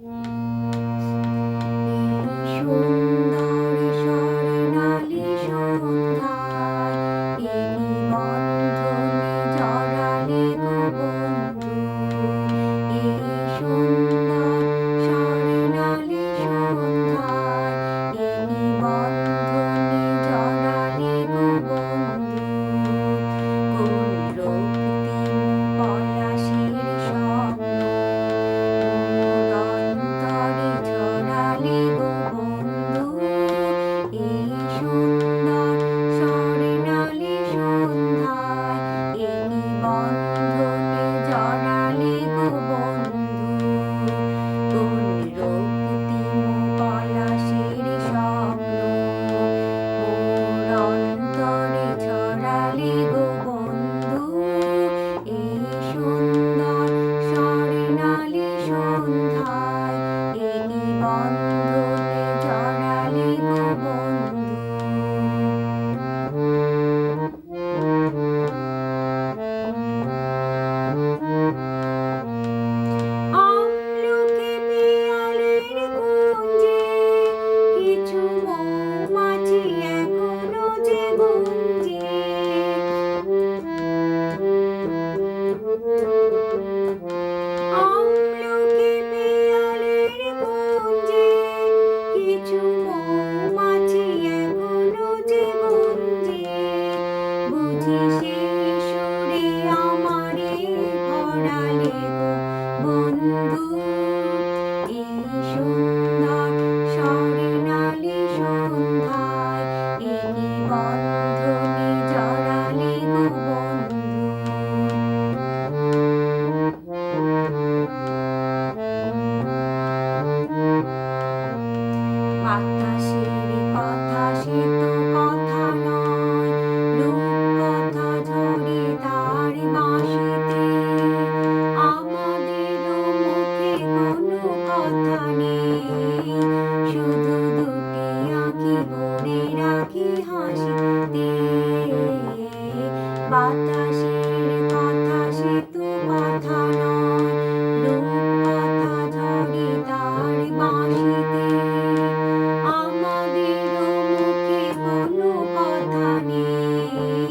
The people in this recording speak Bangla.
Mm-hmm. 英雄 বাতাসের কথা সে তো কথা নয়। রূপ কথা ঝরে তার বাঁশিতে আমাদের মুখে কোনো কথা নেই।